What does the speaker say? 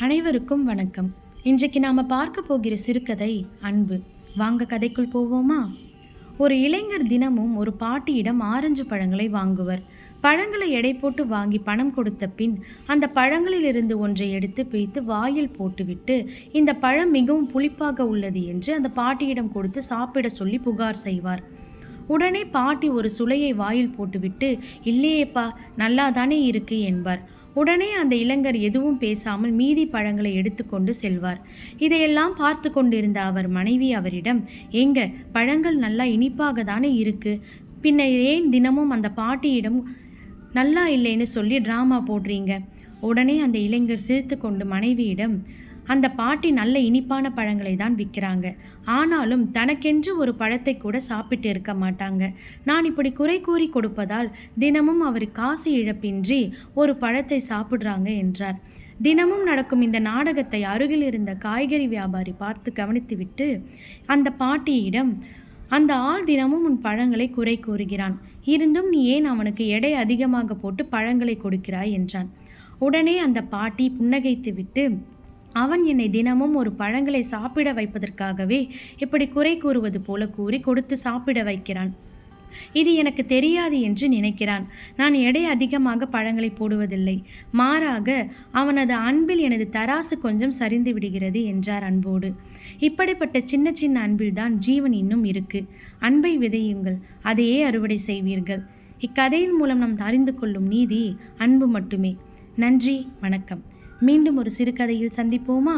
அனைவருக்கும் வணக்கம். இன்றைக்கு நாம் பார்க்க போகிற சிறுகதை அன்பு. வாங்க கதைக்குள் போவோமா? ஒரு இளைஞர் தினமும் ஒரு பாட்டியிடம் ஆரஞ்சு பழங்களை வாங்குவர். பழங்களை எடை போட்டு வாங்கி பணம் கொடுத்த பின் அந்த பழங்களிலிருந்து ஒன்றை எடுத்து பிய்த்து வாயில் போட்டுவிட்டு இந்த பழம் மிகவும் புளிப்பாக உள்ளது என்று அந்த பாட்டியிடம் கொடுத்து சாப்பிட சொல்லி புகார் செய்வார். உடனே பாட்டி ஒரு சுளையை வாயில் போட்டுவிட்டு இல்லையேப்பா நல்லா தானே இருக்கு என்பார். உடனே அந்த இளைஞர் எதுவும் பேசாமல் மீதி பழங்களை எடுத்துக்கொண்டு செல்வார். இதையெல்லாம் பார்த்து கொண்டிருந்த அவர் மனைவி அவரிடம் எங்க பழங்கள் நல்லா இனிப்பாக தானே இருக்கு. பின்ன ஏன் தினமும் அந்த பாட்டியிடம் நல்லா இல்லைன்னு சொல்லி ட்ராமா போடுறீங்க? உடனே அந்த இளைஞர் சிரித்து கொண்டு மனைவியிடம் அந்த பாட்டி நல்ல இனிப்பான பழங்களை தான் விற்கிறாங்க. ஆனாலும் தனக்கென்று ஒரு பழத்தை கூட சாப்பிட்டு இருக்க மாட்டாங்க. நான் இப்படி குறை கூறி கொடுப்பதால் தினமும் அவர் காசு இழப்பின்றி ஒரு பழத்தை சாப்பிட்றாங்க என்றார். தினமும் நடக்கும் இந்த நாடகத்தை அருகில் இருந்த காய்கறி வியாபாரி பார்த்து கவனித்துவிட்டு அந்த பாட்டியிடம் அந்த ஆள் தினமும் உன் பழங்களை குறை கூறுகிறான். இருந்தும் நீ ஏன் அவனுக்கு எடை அதிகமாக போட்டு பழங்களை கொடுக்கிறாய்? என்றான். உடனே அந்த பாட்டி புன்னகைத்துவிட்டு அவன் என்னை தினமும் ஒரு பழங்களை சாப்பிட வைப்பதற்காகவே இப்படி குறை கூறுவது போல கூறி கொடுத்து சாப்பிட வைக்கிறான். இது எனக்கு தெரியாது என்று நினைக்கிறான். நான் எடை அதிகமாக பழங்களை போடுவதில்லை. மாறாக அவனது அன்பில் எனது தராசு கொஞ்சம் சரிந்து விடுகிறது என்றார் அன்போடு. இப்படிப்பட்ட சின்ன சின்ன அன்பில்தான் ஜீவன் இன்னும் இருக்கு. அன்பை விதையுங்கள் அதையே அறுவடை செய்வீர்கள். இக்கதையின் மூலம் நாம் அறிந்து கொள்ளும் நீதி அன்பு மட்டுமே. நன்றி வணக்கம். மீண்டும் ஒரு சிறுகதையில் சந்திப்போமா?